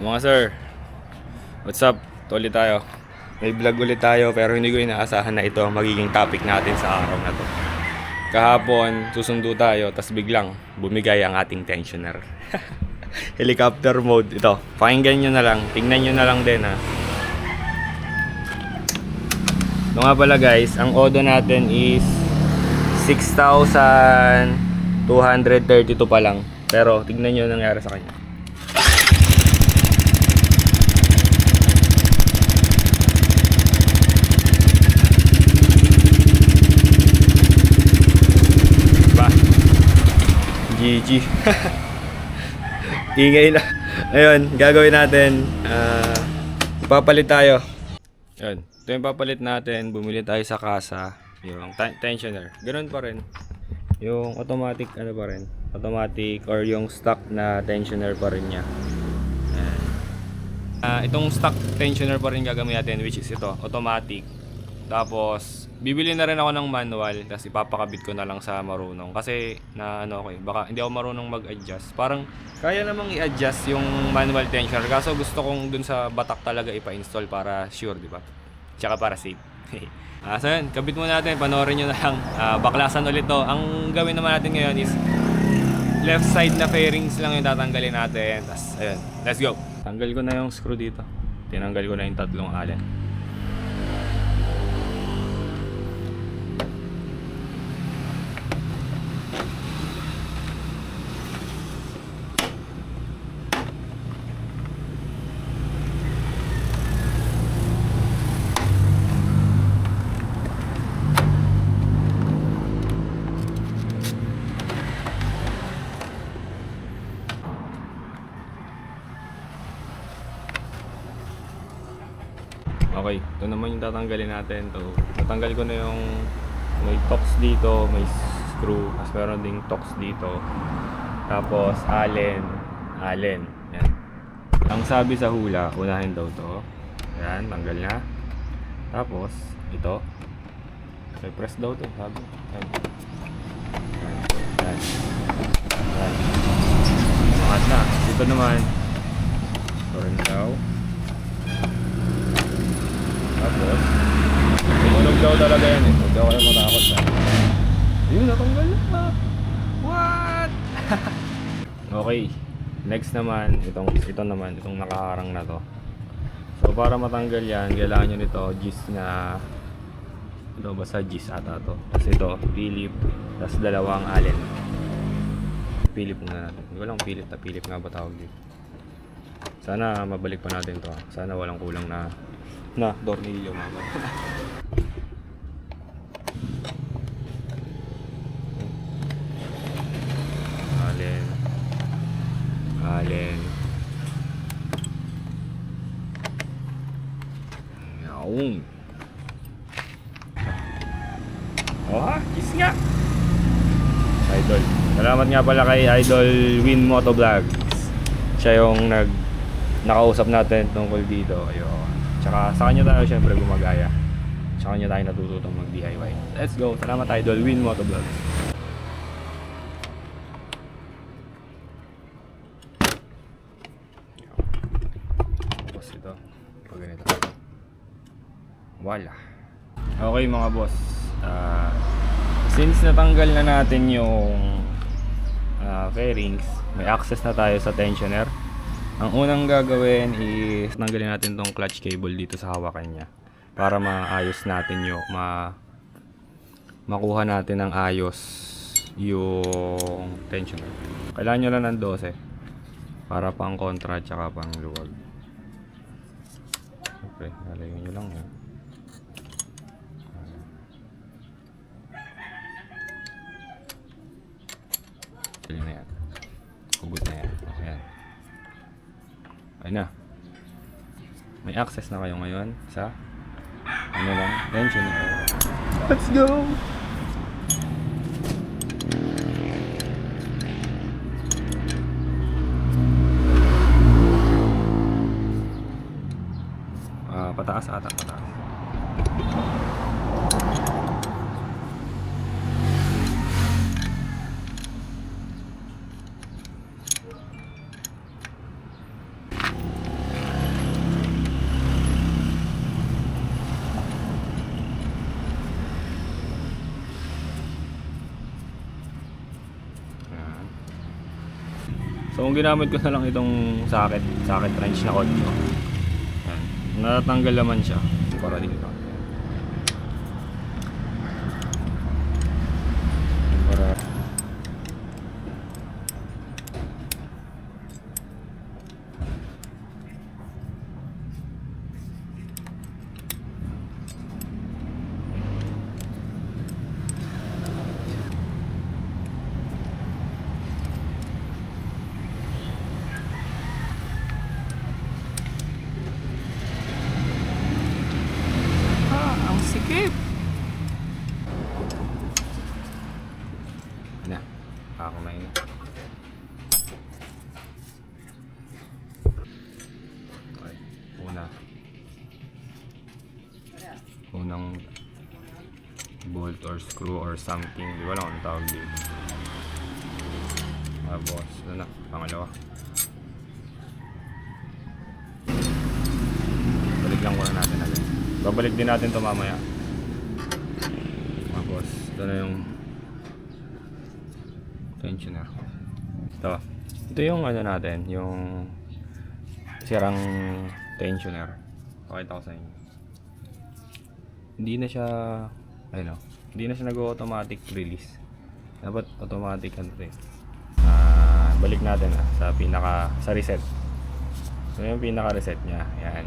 Mga sir, what's up? Ito tayo. May vlog ulit tayo pero hindi ko inaasahan na ito ang magiging topic natin sa araw na to. Kahapon, susundo tayo, tas biglang bumigay ang ating tensioner. Helicopter mode. Ito, pakinggan nyo na lang. Tingnan nyo na lang din ha. Ito nga pala guys, ang odo natin is 6,232 pa lang. Pero tignan nyo ang nangyari sa kanya. Ba? Ingay na. Ayun, gagawin natin. ah, papalit tayo. Ayun. Ito yung papalit natin. Bumili tayo sa kasa. Yung te- tensioner. Ganun pa rin. Yung automatic ano pa rin. Automatic or yung stock na tensioner pa rin niya. Ah, itong stock tensioner pa rin gagamitin natin which is ito, automatic. Tapos, bibili na rin ako ng manual tapos ipapakabit ko na lang sa marunong. Kasi, na ano ako eh, baka hindi ako marunong mag-adjust. Parang, kaya namang i-adjust yung manual tensioner. Kaso gusto kong dun sa batak talaga ipa-install para sure, di ba? Tsaka para safe. Ah, so yun, kabit muna natin, panoorin nyo na lang. Ah, baklasan ulit to. Ang gawin naman natin ngayon is left side na fairings lang yung tatanggalin natin. Tapos, ayun, let's go. Tanggal ko na yung screw dito. Tinanggal ko na yung tatlong allen. Okay, ito naman yung tatanggalin natin. to natanggal ko na yung may tox dito, may screw, tapos meron ding tox dito. Tapos allen, allen. Yan. Ang sabi sa hula, unahin daw to. Yan, tanggal na. Tapos, ito. May press daw to, sabi. Yan. Yan. Yan. Angat na. Dito naman. Turn daw. Tapos, tumunog daw talaga yan eh. Huwag daw kayo matakot sa. Yun, natanggal na. What? okay. Next naman, itong, ito naman, itong nakaharang na to. So, para matanggal yan, kailangan nyo nito, gis na, ito, basta gis ata to. Tapos ito, Philip, tapos dalawang allen. Philip muna natin. Hindi ko lang Philip na Philip nga ba tawag dito. Sana mabalik pa natin to. Sana walang kulang na na tornilyo mama. Allen. Allen. Yawn. Oh, kiss nga. Idol. Salamat nga pala kay Idol Win Moto Vlogs. Siya yung nag nakausap natin tungkol dito. Ayun. Tsaka sa kanya tayo syempre gumagaya. Sa kanya tayo natututong mag-DIY. Let's go. Salamat Idol Win Moto Vlogs. Tapos ito. Pag ganito. Wala. Okay mga boss. Ah, since natanggal na natin yung ah, fairings, may access na tayo sa tensioner. Ang unang gagawin is tanggalin natin tong clutch cable dito sa hawakan niya para maayos natin yung ma makuha natin ng ayos yung tensioner. Kailangan nyo lang ng 12 para pang kontra at saka pang luwag. Okay, lalayo nyo lang yan. Ayun na yan. Hugot na yan. Ayan. Na. May access na kayo ngayon sa ano lang, engine. Let's go! Ah, pataas ata, pataas. So kung ginamit ko na lang itong socket, socket wrench na audio. Yan. Natatanggal naman siya para dito. Para Ah, ang sikip. Na, ako na yun. Okay, una. Unang bolt or screw or something. Di ba lang ang tawag dito. Tapos, ano na, pangalawa. Balik lang muna natin agad. Babalik din natin to mamaya. Tapos, ito na yung tensioner. Ito. Ito yung ano natin, yung sirang tensioner. Pakita ko sa inyo. Hindi na siya, ayun o, hindi na siya nag-automatic release. Dapat automatic ano to eh. Ah, balik natin ah, sa pinaka, sa reset. So yung pinaka reset niya, yan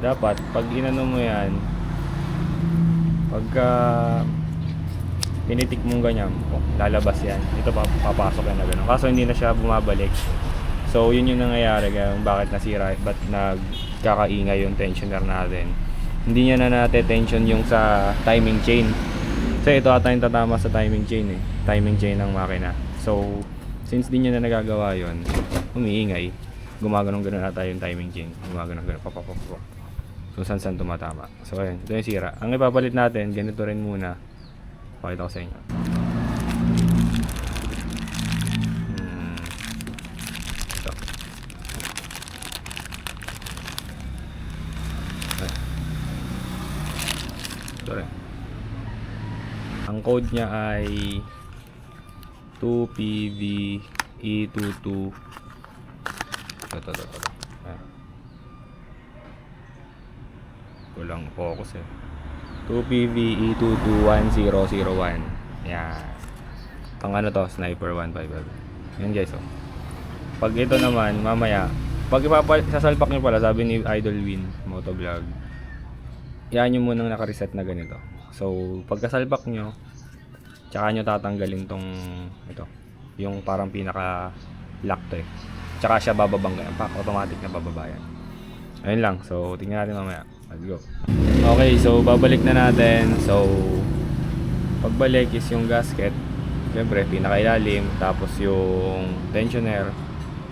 dapat pag inano mo yan pagka pinitik mong ganyan oh, lalabas yan ito pa, papasok yan na ganun kaso hindi na siya bumabalik so yun yung nangyayari kaya bakit nasira ba't nagkakaingay yung tensioner natin hindi niya na nate-tension yung sa timing chain kasi ito ata yung tatama sa timing chain eh timing chain ng makina so since di niya na nagagawa yun umiingay gumaganong ganun ata yung timing chain gumaganong ganun papapapapap kung saan saan tumatama. So ayun, ito yung sira. Ang ipapalit natin, ganito rin muna. Pakita ko sa inyo. Code niya ay 2PVE22 ito, ito, ito. Walang focus eh. 2PVE221001. Yan. Pang ano to, Sniper 155. Yan guys oh. Pag ito naman, mamaya, pag sasalpak nyo pala, sabi ni Idol Win, motovlog, yan yung munang nakareset na ganito. So, pagkasalpak nyo, tsaka nyo tatanggalin tong, ito, yung parang pinaka lock to eh. Tsaka siya bababang ganyan, pa, automatic na bababa yan. Ayun lang, so tingnan natin mamaya. Let's go. Okay, so babalik na natin. So, pagbalik is yung gasket. Siyempre, pinakailalim. Tapos yung tensioner.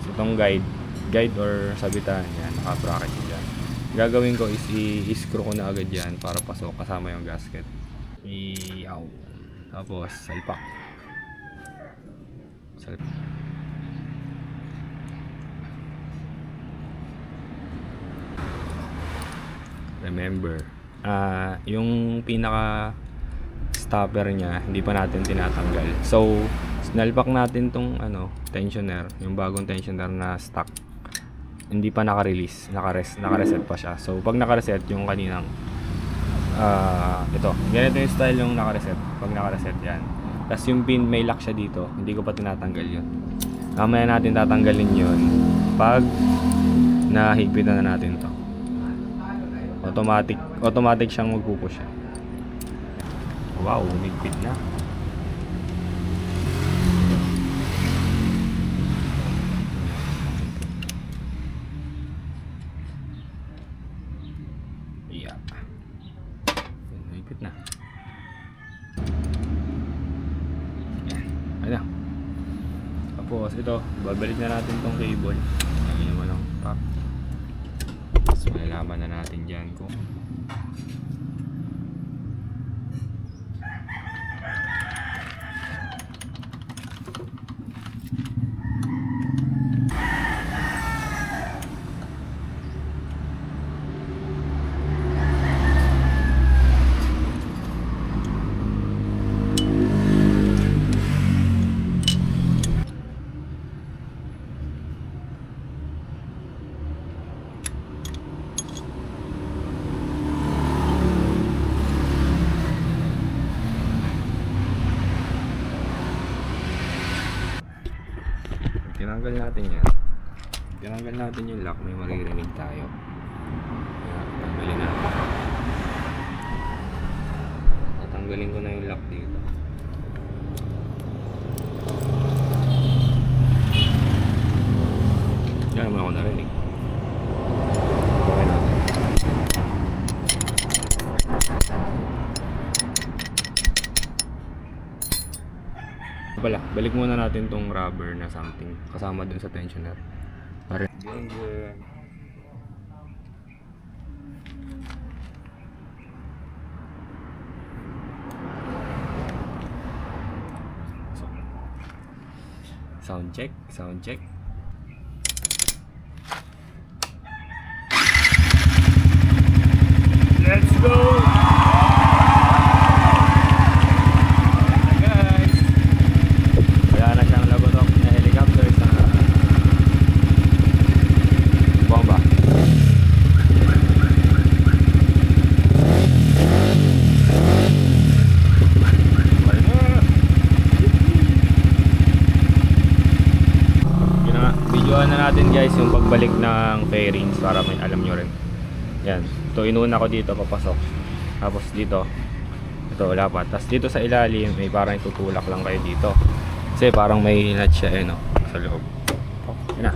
So, itong guide. Guide or sabitan. Yan, naka-bracket dyan. Gagawin ko is i-screw ko na agad yan para pasok kasama yung gasket. Iyaw. Tapos, salpak. Salpak. remember ah yung pinaka stopper niya hindi pa natin tinatanggal so sinalpak natin tong ano tensioner yung bagong tensioner na stock hindi pa naka-release naka-res naka-reset pa siya so pag naka-reset yung kaninang ah ito. Ganito yung style yung naka-reset. Pag naka-reset yan. Tapos yung pin may lock siya dito. Hindi ko pa tinatanggal yun. Mamaya natin tatanggalin yun. Pag nahigpitan na natin to. Automatic automatic siyang magpupush. Wow umigpit na yeah umigpit na yan ayun na tapos ito babalik na natin tong cable Tinanggal natin yung lock, may maririnig tayo. Tanggalin natin. Tatanggalin ko na yung lock dito. Yan naman ako narinig. Pala, balik muna natin tong rubber na something kasama dun sa tensioner. So, sound check, sound check. Let's go! Natin guys yung pagbalik ng fairings para may alam nyo rin. Yan. Ito, inuna ko dito, papasok. Tapos dito, ito, wala pa. Tapos dito sa ilalim, may parang itutulak lang kayo dito. Kasi parang may nut siya, eh, no? Sa loob. Oh, na.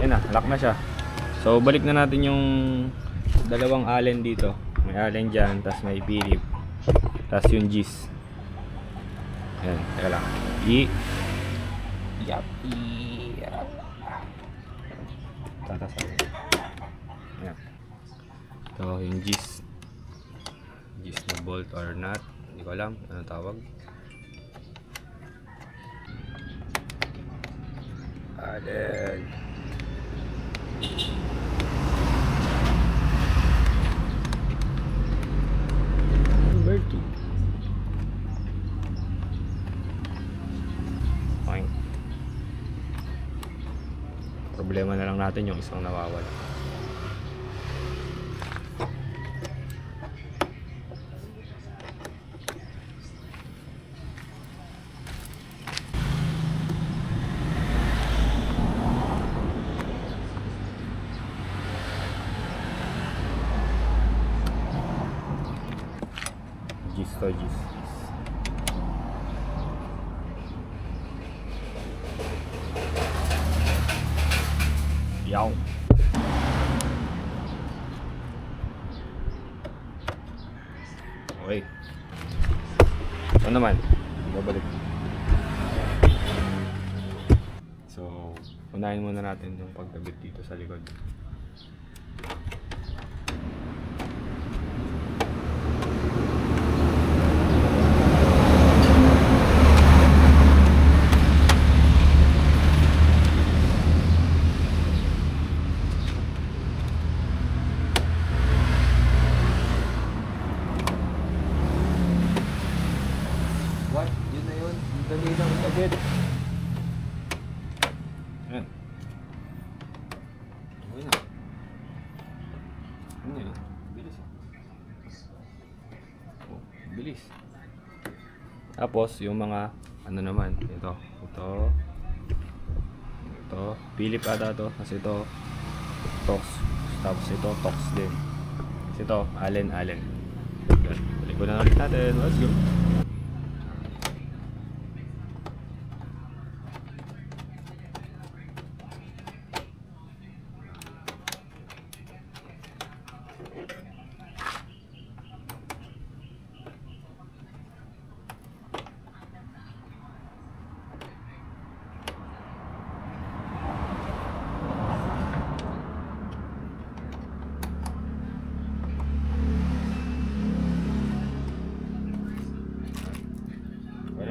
Yun na, lock na siya. So, balik na natin yung dalawang allen dito. May allen dyan, tapos may Philip. Tapos yung G's. Ayan, teka lang. I. Yap. I. Tatas. Ayan. Ito yung G's. G's na bolt or nut. Hindi ko alam. Ano tawag? Number 2. Fine. Problema na lang natin yung isang nawawala. Gis to gis. Yaw. Okay. Ito naman. Babalik. So, unahin muna natin yung pagkabit dito sa likod. What? Yun na yun. Ang Dali lang ikabit. Ayan. Okay na. Ano yun? Bilis ah. Oh, bilis. Tapos, yung mga, ano naman, ito, ito, ito, Philip ata to, kasi ito, Tox, tapos ito, Tox din. Kasi ito, Allen, Allen. Yan. Balik ko na ulit natin, let's go.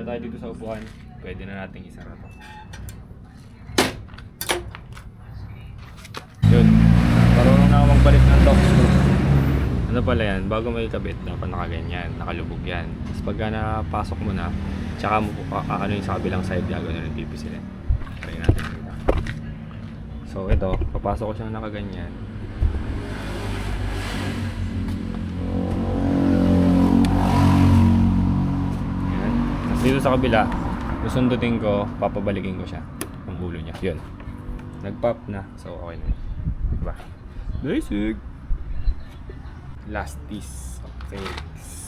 Pwede tayo dito sa upuan. Pwede na nating isara to. Yun. Marunong na magbalik ng lock screw. Ano pala yan? Bago may kabit, dapat nakaganyan, nakalubog yan. Tapos pagka napasok mo na, tsaka mo ano yung sa kabilang side, gagawin na rin pipisilin. Try natin dito. So ito, papasok ko siyang nakaganyan. Yan. Tapos dito sa kabila, susundutin ko, papabalikin ko siya. Ang ulo niya. Yun. Nag-pop na. So, okay na. Diba? Basic. Last piece of cakes.